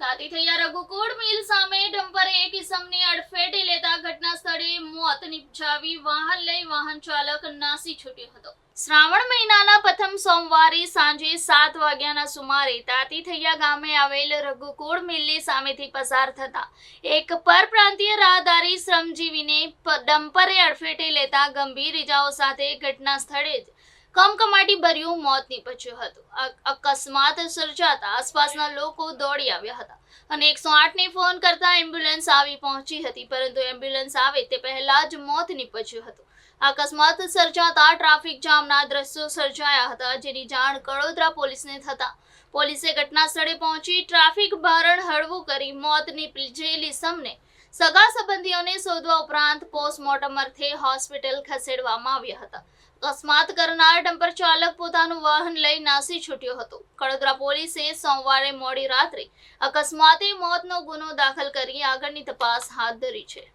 તાતી થયા રઘુકુળ મિલ સામે ડમ્પરે એક ઇસમને અડફેટે લેતા ઘટના સ્થળે મોત નિપજાવી વાહન લઈ વાહન ચાલક નાસી છૂટ્યો હતો. શ્રાવણ મહિનાના પ્રથમ સોમવારે સાંજે સાત વાગ્યાના સુમારે તાતી થયા ગામે આવેલ રઘુકુળ મિલની સામેથી પસાર થતા એક પરપ્રાંતીય રાહદારી શ્રમજીવીને ડમ્પરે અડફેટે લેતા ગંભીર ઇજાઓ સાથે ઘટના સ્થળે જ કમકમાટી ભર્યું મોત નીપજ્યું હતું. અકસ્માત સર્જાતા આસપાસના લોકો દોડી આવ્યા હતા અને એકસો આઠને ફોન કરતા એમ્બ્યુલન્સ આવી પહોંચી હતી, પરંતુ એમ્બ્યુલન્સ આવે તે પહેલા જ મોત નીપજ્યું હતું. અકસ્માત સર્જાતા ટ્રાફિક જામના દ્રશ્યો સર્જાયા હતા, જેની જાણ કડોદરા પોલીસને થતા. પોલીસે ઘટના સ્થળે પહોંચી ટ્રાફિક ભારણ હળવું કરી મોત નીપજેલી સમને સગા સંબંધીઓને શોધવા ઉપરાંત પોસ્ટમોર્ટમ અર્થે હોસ્પિટલ ખસેડવામાં આવ્યા હતા. અકસ્માત કરનાર ડમ્પર ચાલક પોતાનું વાહન લઈ નાસી છૂટ્યો હતો. કડોદરા પોલીસે સોમવારે મોડી રાત્રે અકસ્માતે મોતનો ગુનો દાખલ કરી આગળની તપાસ હાથ ધરી છે.